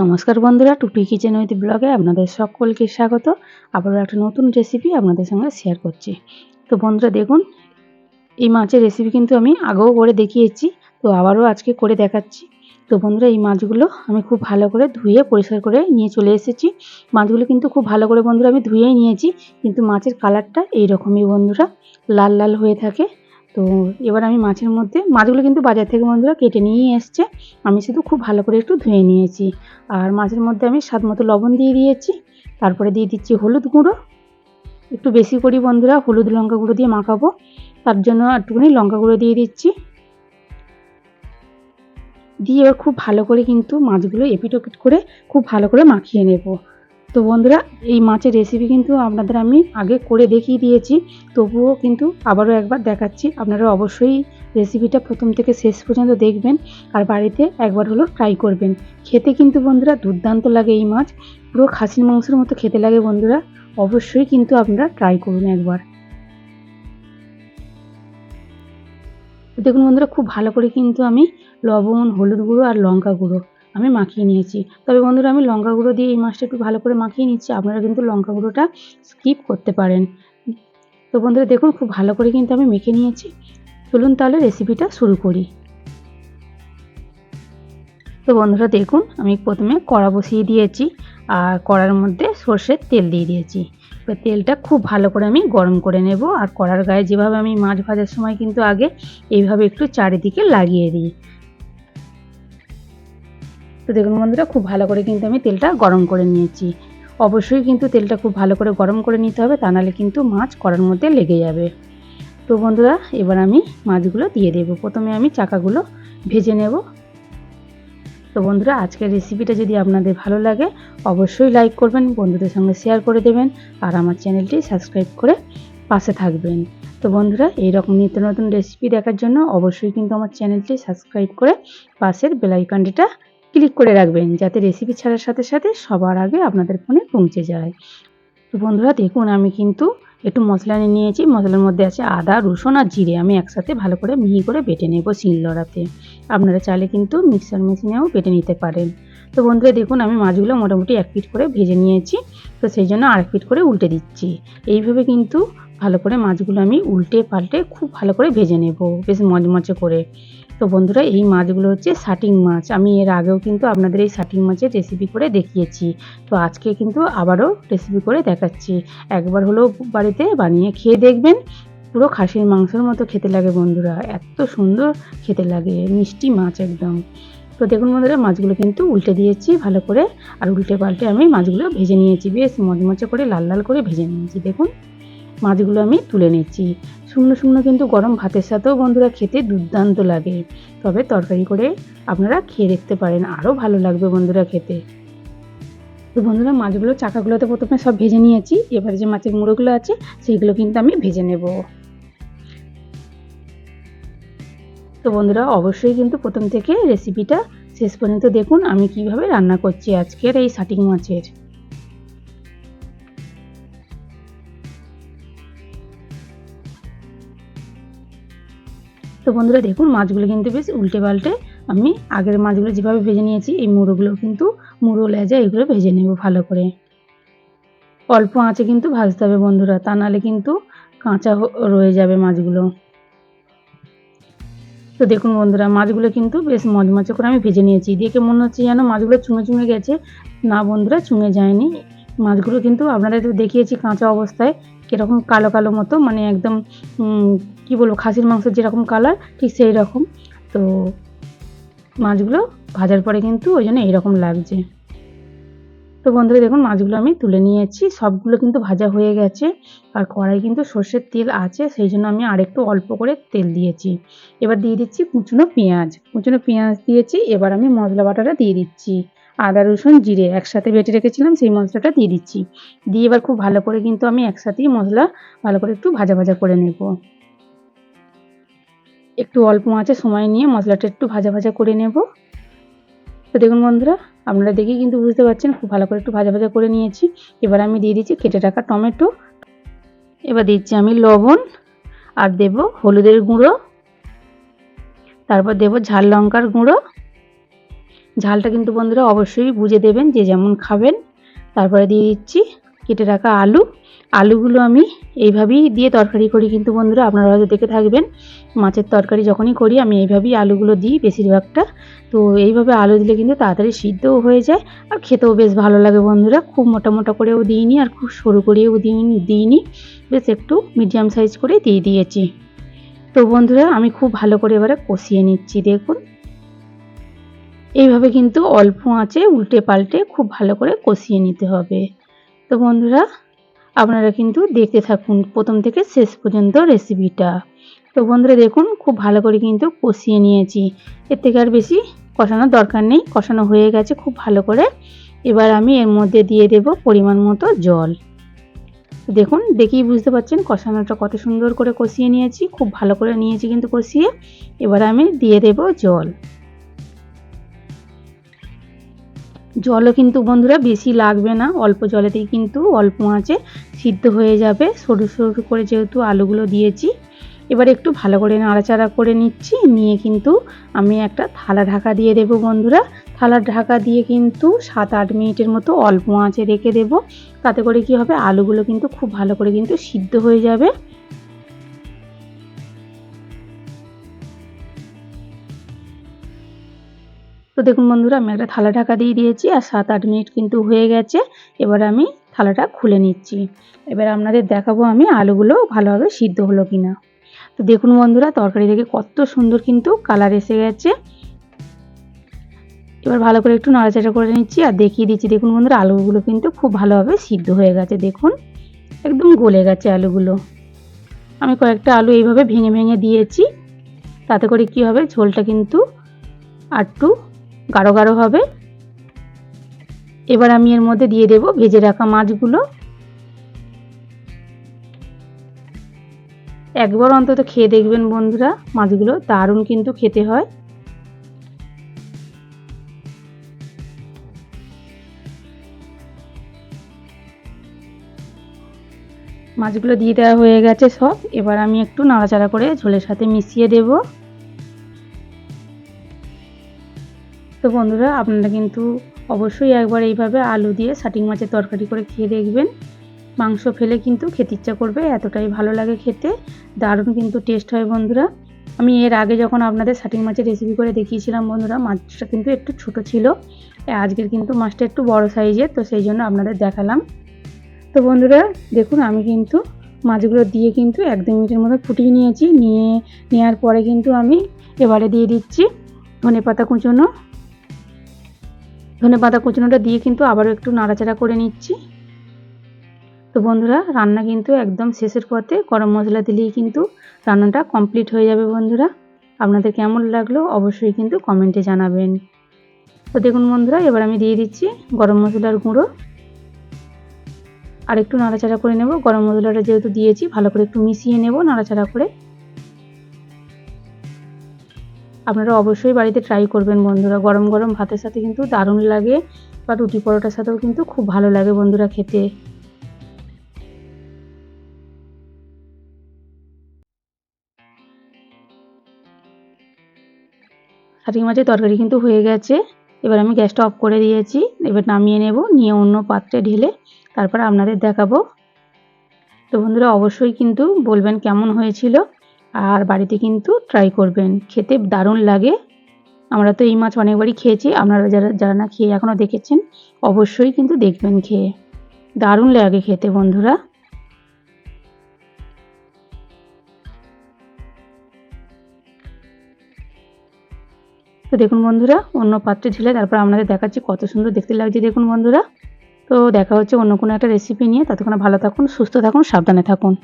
নমস্কার বন্ধুরা টুটি কিচেন উইথ ব্লগে আপনাদের সকলকে স্বাগত। আবারও একটা নতুন রেসিপি আপনাদের সঙ্গে শেয়ার করছি। তো বন্ধুরা, দেখুন, এই মাছের রেসিপি কিন্তু আমি আগেও করে দেখিয়েছি, তো আবারও আজকে করে দেখাচ্ছি। তো বন্ধুরা, এই মাছগুলো আমি খুব ভালো করে ধুয়ে পরিষ্কার করে নিয়ে চলে এসেছি। মাছগুলো কিন্তু খুব ভালো করে বন্ধুরা আমি ধুয়েই নিয়েছি, কিন্তু মাছের কালারটা এইরকমই বন্ধুরা, লাল লাল হয়ে থাকে। তো এবার আমি মাছের মধ্যে, মাছগুলো কিন্তু বাজার থেকে বন্ধুরা কেটে নিয়ে এসছে। আমি শুধু খুব ভালো করে একটু ধুয়ে নিয়েছি। আর মাছের মধ্যে আমি স্বাদ মতো লবণ দিয়ে দিয়েছি। তারপরে দিয়ে দিচ্ছি হলুদ গুঁড়ো। একটু বেশি করি বন্ধুরা, হলুদ লঙ্কা গুঁড়ো দিয়ে মাখাবো। তার জন্য একটুখানি লঙ্কা গুঁড়ো দিয়ে দিচ্ছি। দিয়ে এবার খুব ভালো করে কিন্তু মাছগুলো এপিট ওপিট করে খুব ভালো করে মাখিয়ে নেব। তো বন্ধুরা, এই মাছের রেসিপি কিন্তু আপনাদের আমি আগে করে দেখিয়ে দিয়েছি, তবুও কিন্তু আবারও একবার দেখাচ্ছি। আপনারা অবশ্যই রেসিপিটা প্রথম থেকে শেষ পর্যন্ত দেখবেন আর বাড়িতে একবার হলো ট্রাই করবেন। খেতে কিন্তু বন্ধুরা দুর্দান্ত লাগে এই মাছ, পুরো খাসির মাংসের মতো খেতে লাগে বন্ধুরা, অবশ্যই কিন্তু আপনারা ট্রাই করুন একবার। দেখুন বন্ধুরা, খুব ভালো করে কিন্তু আমি লবণ, হলুদ গুঁড়ো আর লঙ্কা গুঁড়ো আমি মাখিয়ে নিয়েছি। তবে বন্ধুরা, আমি লঙ্কা গুঁড়ো দিয়ে এই মাছটা একটু ভালো করে মাখিয়ে নিচ্ছি। আপনারা কিন্তু লঙ্কা গুঁড়োটা স্কিপ করতে পারেন। তো বন্ধুরা, দেখুন, খুব ভালো করে কিন্তু আমি মেখে নিয়েছি। চলুন তাহলে রেসিপিটা শুরু করি। তো বন্ধুরা, দেখুন, আমি প্রথমে কড়া বসিয়ে দিয়েছি আর কড়ার মধ্যে সর্ষের তেল দিয়ে দিয়েছি। এবার তেলটা খুব ভালো করে আমি গরম করে নেব আর কড়ার গায়ে যেভাবে আমি মাছ ভাজার সময় কিন্তু আগে এইভাবে একটু চারিদিকে লাগিয়ে দিই। তো দেখুন বন্ধুরা, খুব ভালো করে কিন্তু আমি তেলটা গরম করে নিয়েছি। অবশ্যই কিন্তু তেলটা খুব ভালো করে গরম করে নিতে হবে, তা নাহলে কিন্তু মাছ কড়ার মধ্যে লেগে যাবে। তো বন্ধুরা, এবার আমি মাছগুলো দিয়ে দেব। প্রথমে আমি চাকাগুলো ভেজে নেব। তো বন্ধুরা, আজকের রেসিপিটা যদি আপনাদের ভালো লাগে, অবশ্যই লাইক করবেন, বন্ধুদের সঙ্গে শেয়ার করে দেবেন, আর আমার চ্যানেলটি সাবস্ক্রাইব করে পাশে থাকবেন। তো বন্ধুরা, এইরকম নিত্য নতুন রেসিপি দেখার জন্য অবশ্যই কিন্তু আমার চ্যানেলটি সাবস্ক্রাইব করে পাশের বেলাইকানটিটা ক্লিক করে রাখবেন যাতে রেসিপি ছাড়ার সাথে সাথে সবার আগে আপনাদের ফোনে পৌঁছে যায়। তো বন্ধুরা, দেখুন, আমি কিন্তু একটু মশলা নিয়ে নিয়েছি। মশলার মধ্যে আছে আদা, রসুন আর জিরে। আমি একসাথে ভালো করে মিহি করে বেটে নেব শিলনোড়াতে আপনারা চাইলে কিন্তু মিক্সার মেশিনেও বেটে নিতে পারেন। তো বন্ধুরা, দেখুন, আমি মাছগুলো মোটামুটি এক পিট করে ভেজে নিয়েছি। তো সেই জন্য আরেক পিট করে উল্টে দিচ্ছি। এইভাবে কিন্তু ভালো করে মাছগুলো আমি উল্টে পাল্টে খুব ভালো করে ভেজে নেব। বেশ মচমচে করে। তো বন্ধুরা, এই মাছগুলো হচ্ছে শাটিং মাছ। আমি এর আগেও কিন্তু আপনাদের এই শাটিং মাছের রেসিপি করে দেখিয়েছি। তো আজকে কিন্তু আবারও রেসিপি করে দেখাচ্ছি। একবার হলেও বাড়িতে বানিয়ে খেয়ে দেখবেন। পুরো খাসির মাংসের মতো খেতে লাগে বন্ধুরা। এত সুন্দর খেতে লাগে, মিষ্টি মাছ একদম। তো দেখুন বন্ধুরা, মাছগুলো কিন্তু উল্টে দিয়েছি ভালো করে। আর উল্টে পাল্টে আমি মাছগুলো ভেজে নিয়েছি। বেশ মচমচে করে, লাল লাল করে ভেজে নিয়েছি। দেখুন। মাছগুলো আমি তুলে নিচ্ছি। শুকনো শুকনো কিন্তু গরম ভাতের সাথেও বন্ধুরা খেতে দুর্দান্ত লাগে। তবে তরকারি করে আপনারা খেয়ে দেখতে পারেন, আরও ভালো লাগবে বন্ধুরা খেতে। তো বন্ধুরা, মাছগুলো, চাকাগুলোতে প্রথমে সব ভেজে নিয়েছি। এবারে যে মাছের মুড়োগুলো আছে, সেইগুলো কিন্তু আমি ভেজে নেব। তো বন্ধুরা, অবশ্যই কিন্তু প্রথম থেকে রেসিপিটা শেষ পর্যন্ত দেখুন, আমি কীভাবে রান্না করছি আজকের এই শাটিং মাছের। তো বন্ধুরা দেখুন, মাছগুলো কিন্তু বেশ উল্টে পাল্টে আমি আগের মাছগুলো যেভাবে ভেজে নিয়েছি, এই মুড়োগুলো কিন্তু মুড়ো, লেজা এগুলো ভেজে নেব ভালো করে। অল্প আঁচে কিন্তু ভাজতে হবে বন্ধুরা, তা নাহলে কিন্তু কাঁচা রয়ে যাবে মাছগুলো। তো দেখুন বন্ধুরা, মাছগুলো কিন্তু বেশ মজমচে করে আমি ভেজে নিয়েছি। দেখে মনে হচ্ছে যেন মাছগুলো চুঙে চুঙে গেছে? না বন্ধুরা, চুঙে যায়নি। মাছগুলো কিন্তু আপনাদের দেখিয়েছি কাঁচা অবস্থায়, কীরকম কালো কালো মতো মানে একদম কি বলব, খাসির মাংসের যেরকম কালার ঠিক সেই রকম তো মাছগুলো ভাজার পরে কিন্তু ওই জন্য এইরকম লাগছে। তো বন্ধুরা, দেখুন, মাছগুলো আমি তুলে নিয়েছি। সবগুলো কিন্তু ভাজা হয়ে গেছে। আর কড়াই কিন্তু সর্ষের তেল আছে, সেই জন্য আমি আরেকটু অল্প করে তেল দিয়েছি। এবার দিয়ে দিচ্ছি কুচনো পেঁয়াজ। কুচনো পেঁয়াজ দিয়েছি, এবার আমি মশলা বাটাটা দিয়ে দিচ্ছি। আদা, রসুন, জিরে একসাথে বেটে রেখেছিলাম, সেই মশলাটা দিয়ে দিচ্ছি। দিয়ে এবার খুব ভালো করে কিন্তু আমি একসাথেই মশলা ভালো করে একটু ভাজা ভাজা করে নেব। একটু অল্প মাছে সময় নিয়ে মশলাটা একটু ভাজা ভাজা করে নেব। তো দেখুন বন্ধুরা, আপনারা দেখেই কিন্তু বুঝতে পারছেন, খুব ভালো করে একটু ভাজা ভাজা করে নিয়েছি। এবার আমি দিয়ে দিচ্ছি কেটে রাখা টমেটো। এবার দিচ্ছি আমি লবণ আর দেব হলুদের গুঁড়ো। তারপর দেব ঝাল লঙ্কার গুঁড়ো। ঝালটা কিন্তু বন্ধুরা অবশ্যই বুঝে দেবেন যে যেমন খাবেন। তারপরে দিয়ে দিচ্ছি কেটে রাখা আলু। আলুগুলো আমি এইভাবেই দিয়ে তরকারি করি। কিন্তু বন্ধুরা, আপনারা হয়তো দেখে থাকবেন, মাছের তরকারি যখনই করি, আমি এইভাবেই আলুগুলো দিই বেশিরভাগটা। তো এইভাবে আলু দিলে কিন্তু তাড়াতাড়ি সিদ্ধও হয়ে যায় আর খেতেও বেশ ভালো লাগে বন্ধুরা। খুব মোটা মোটা করেও দিইনি আর খুব সরু করেও দিইনি দিইনি। বেশ একটু মিডিয়াম সাইজ করে দিয়ে দিয়েছি। তো বন্ধুরা, আমি খুব ভালো করে এবারে কষিয়ে নিচ্ছি, দেখুন। এইভাবে কিন্তু অল্প আঁচে উল্টে পাল্টে খুব ভালো করে কষিয়ে নিতে হবে। তো বন্ধুরা আপনারা কিন্তু দেখতে থাকুন প্রথম থেকে শেষ পর্যন্ত রেসিপিটা তো বন্ধুরা দেখুন, খুব ভালো করে কিন্তু কষিয়ে নিয়েছি। এর থেকে আর বেশি কষানোর দরকার নেই, কষানো হয়ে গেছে খুব ভালো করে। এবার আমি এর মধ্যে দিয়ে দেব পরিমাণ মতো জল। দেখুন, দেখেই বুঝতে পারছেন কষানোটা কত সুন্দর করে কষিয়ে নিয়েছি, খুব ভালো করে নিয়েছি কিন্তু কষিয়ে। এবার আমি দিয়ে দেব জল। জলও কিন্তু বন্ধুরা বেশি লাগবে না, অল্প জলেতেই কিন্তু অল্প আঁচে সিদ্ধ হয়ে যাবে। সরু সরু করে যেহেতু আলুগুলো দিয়েছি, এবার একটু ভালো করে নাড়াচাড়া করে নিচ্ছি, নিয়ে কিন্তু আমি একটা থালা ঢাকা দিয়ে দেব বন্ধুরা। থালা ঢাকা দিয়ে কিন্তু সাত আট মিনিটের মতো অল্প আঁচে রেখে দেব, তাতে করে কি হবে, আলুগুলো কিন্তু খুব ভালো করে কিন্তু সিদ্ধ হয়ে যাবে। তো দেখুন বন্ধুরা, আমি একটা থালা ঢাকা দিয়ে দিয়েছি আর সাত আট মিনিট কিন্তু হয়ে গেছে। এবার আমি থালাটা খুলে নিচ্ছি। এবার আপনাদের দেখাবো আমি আলুগুলো ভালোভাবে সিদ্ধ হলো কিনা। তো দেখুন বন্ধুরা, তরকারি থেকে কত সুন্দর কিন্তু কালার এসে গেছে। এবার ভালো করে একটু নাড়াচাড়া করে নিচ্ছি আর দেখিয়ে দিচ্ছি। দেখুন বন্ধুরা, আলুগুলো কিন্তু খুব ভালোভাবে সিদ্ধ হয়ে গেছে। দেখুন, একদম গলে গেছে আলুগুলো। আমি কয়েকটা আলু এইভাবে ভেঙে ভেঙে দিয়েছি। তাতে করে কি হবে, ঝোলটা কিন্তু আরটু গাঢ় গাঢ় হবে। এবার আমি এর মধ্যে দিয়ে দেব ভেজে রাখা মাছগুলো। একবার অন্তত খেয়ে দেখবেন বন্ধুরা, মাছগুলো দারুণ কিন্তু খেতে হয়। মাছগুলো দিয়ে দেওয়া হয়ে গেছে সব। এবার আমি একটু নাড়াচাড়া করে ঝোলের সাথে মিশিয়ে দেব। তো বন্ধুরা, আপনারা কিন্তু অবশ্যই একবার এইভাবে আলু দিয়ে শাটিং মাছের তরকারি করে খেয়ে দেখবেন। মাংস ফেলে কিন্তু খেতে ইচ্ছা করবে, এতটাই ভালো লাগে খেতে। দারুণ কিন্তু টেস্ট হয় বন্ধুরা। আমি এর আগে যখন আপনাদের শাটিং মাছের রেসিপি করে দেখিয়েছিলাম বন্ধুরা, মাছটা কিন্তু একটু ছোট ছিল। আজকের কিন্তু মাছটা একটু বড় সাইজের তো সেই জন্য আপনাদের দেখালাম। তো বন্ধুরা, দেখুন আমি কিন্তু মাছগুলো দিয়ে কিন্তু এক দু মিনিটের মতো ফুটিয়ে নিয়েছি। নিয়ে নেওয়ার পরে কিন্তু আমি এবারে দিয়ে দিচ্ছি ধনে পাতা কুচোনো ধনে পাতা কুচোনোটা দিয়ে কিন্তু আবারও একটু নাড়াচাড়া করে নিচ্ছি। তো বন্ধুরা, রান্না কিন্তু একদম শেষের পথে গরম মশলা দিলেই কিন্তু রান্নাটা কমপ্লিট হয়ে যাবে বন্ধুরা। আপনাদের কেমন লাগল অবশ্যই কিন্তু কমেন্টে জানাবেন। তো দেখুন বন্ধুরা, এবার আমি দিয়ে দিচ্ছি গরম মশলার গুঁড়ো। আর একটু নাড়াচাড়া করে নেব। গরম মশলাটা যেহেতু দিয়েছি, ভালো করে একটু মিশিয়ে নেব নাড়াচাড়া করে। আপনারা অবশ্যই বাড়িতে ট্রাই করবেন বন্ধুরা। গরম গরম ভাতের সাথে কিন্তু দারুণ লাগে বা রুটি পরোটার সাথেও কিন্তু খুব ভালো লাগে বন্ধুরা খেতে। শাটিং মাছের তরকারি কিন্তু হয়ে গেছে। এবার আমি গ্যাসটা অফ করে দিয়েছি। এবার নামিয়ে নেব, নিয়ে অন্য পাত্রে ঢেলে তারপর আপনাদের দেখাবো। তো বন্ধুরা অবশ্যই কিন্তু বলবেন কেমন হয়েছিল। আর বাড়িতে কিন্তু ট্রাই করবেন। খেতে দারুণ লাগে। আমরা তো এই মাছ অনেকবারই খেয়েছি। আপনারা যারা যারা না খেয়ে এখনও দেখেছেন, অবশ্যই কিন্তু দেখবেন খেয়ে। দারুণ লাগে খেতে বন্ধুরা। তো দেখুন বন্ধুরা, অন্য পাত্রে ঢেলে তারপর আপনাদের দেখাচ্ছি কত সুন্দর দেখতে লাগছে দেখুন বন্ধুরা। তো দেখা হচ্ছে অন্য কোনো একটা রেসিপি নিয়ে। ততক্ষণ ভালো থাকুন, সুস্থ থাকুন, সাবধানে থাকুন।